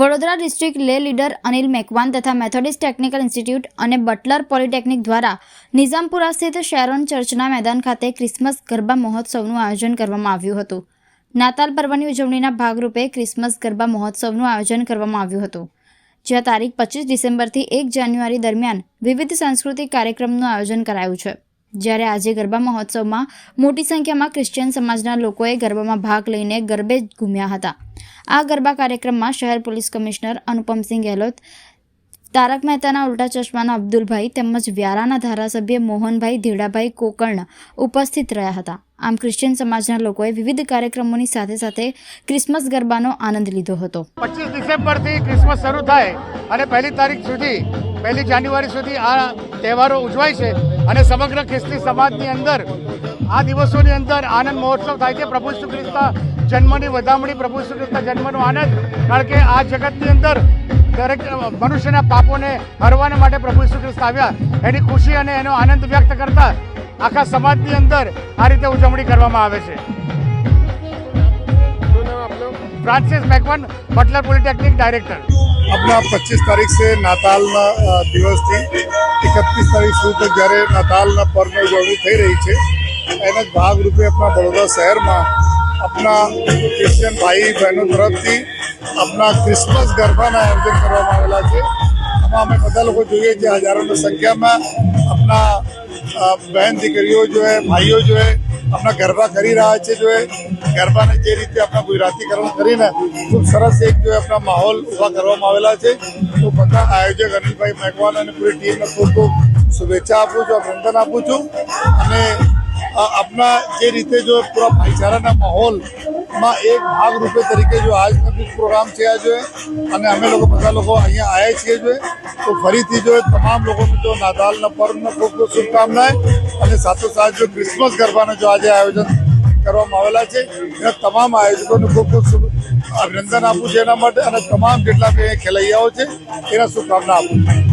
Vadodara district lay leader Anil Macwan તથા Methodist technical institute અને Butler polytechnic દ્વારા નિઝામપુરા સ્થિત શેરોન ચર્ચના મેદાન ખાતે ક્રિસમસ ગરબા મહોત્સવનું આયોજન કરવામાં આવ્યું હતું. નાતાલ પર્વની ઉજવણીના ભાગરૂપે ક્રિસમસ ગરબા મહોત્સવનું આયોજન કરવામાં આવ્યું હતું. જ્યાં તારીખ પચીસ ડિસેમ્બરથી એક જાન્યુઆરી દરમિયાન વિવિધ સાંસ્કૃતિક કાર્યક્રમનું આયોજન કરાયું છે. જ્યારે આજે ગરબા મહોત્સવમાં મોટી સંખ્યામાં ક્રિશ્ચિયન સમાજના લોકોએ ગરબામાં ભાગ લઈને ગરબે ઘૂમ્યા હતા. આ ગરબા કાર્યક્રમમાં શહેર પોલીસ કમિશનર અનુપમસિંહ ગેહલોત, તારક મહેતાના ઉલ્ટા ચશ્માના અબ્દુલભાઈ તેમજ વ્યારાના ધારાસભ્ય મોહનભાઈ ધીડાભાઈ કોકર્ણ ઉપસ્થિત રહ્યા હતા. આમ ક્રિશ્ચિયન સમાજના લોકોએ વિવિધ કાર્યક્રમોની સાથે સાથે ક્રિસમસ ગરબાનો આનંદ લીધો હતો. પચીસ ડિસેમ્બરથી ક્રિસમસ શરૂ થાય અને પહેલી તારીખ સુધી, પહેલી જાન્યુઆરી સુધી આ તહેવારો ઉજવાય છે. અને સમગ્ર ખ્રિસ્તી સમાજની અંદર આ દિવસોની અંદર આનંદ મહોત્સવ થાય છે. પ્રભુ શ્રી ખ્રિસ્તના જન્મની વધામણી પ્રભુ શ્રી ખ્રિસ્તના જન્મનો આનંદ કારણ કે આ જગતની અંદર દરેક મનુષ્યના પાપોને હરવાને માટે પ્રભુ શ્રી ખ્રિસ્ત આવ્યા. એની ખુશી અને એનો આનંદ વ્યક્ત કરતા આખા સમાજની અંદર આ રીતે ઉજવણી કરવામાં આવે છે. Francis Macwan Butler polytechnic director. આપણા પચીસ તારીખ છે નાતાલના અ, દિવસથી એકત્રીસ તારીખ સુધી જ્યારે નાતાલના પર્વની ઉજવણી થઈ રહી છે, એના જ ભાગરૂપે આપણા બરોડા શહેરમાં આપણા ક્રિશ્ચિયન ભાઈ બહેનો તરફથી આપણા ક્રિસમસ ગરબાના આયોજન કરવામાં આવેલા છે. આમાં અમે બધા લોકો જોઈએ છીએ, હજારોની સંખ્યામાં આપણા બહેન દીકરીઓ જોઈએ, ભાઈઓ જો હે આપણા ગરબા કરી રહ્યા છે, જો ગરબાને જે રીતે આપણા ગુજરાતીકરણ કરીને ખૂબ સરસ એક જો આપણા માહોલ ઊભા કરવામાં આવેલા છે. તો બધા આયોજક અનિલભાઈ મેઘવાલ અને પૂરી ટીમને ખૂબ ખૂબ શુભેચ્છા આપું છું, અભિનંદન આપું છું. અને આપના જે રીતે જો પૂરા ભાઈચારાના માહોલમાં એક ભાગ રૂપે તરીકે જો આજનો પ્રોગ્રામ છે આ જોઈએ અને અમે લોકો બધા લોકો અહીંયા આવ્યા છીએ જો તો ફરીથી જો તમામ લોકોને જો નાતાલના પર્વનો ખૂબ ખૂબ શુભકામનાએ અને સાથોસાથ જો ક્રિસમસ ગરબાનું જો આજે આયોજન કરવામાં આવેલા છે, એના તમામ આયોજકોને ખૂબ ખૂબ અભિનંદન આપું છું એના માટે અને તમામ જેટલા બી ખેલૈયાઓ છે, એના શુભકામના આપું છું.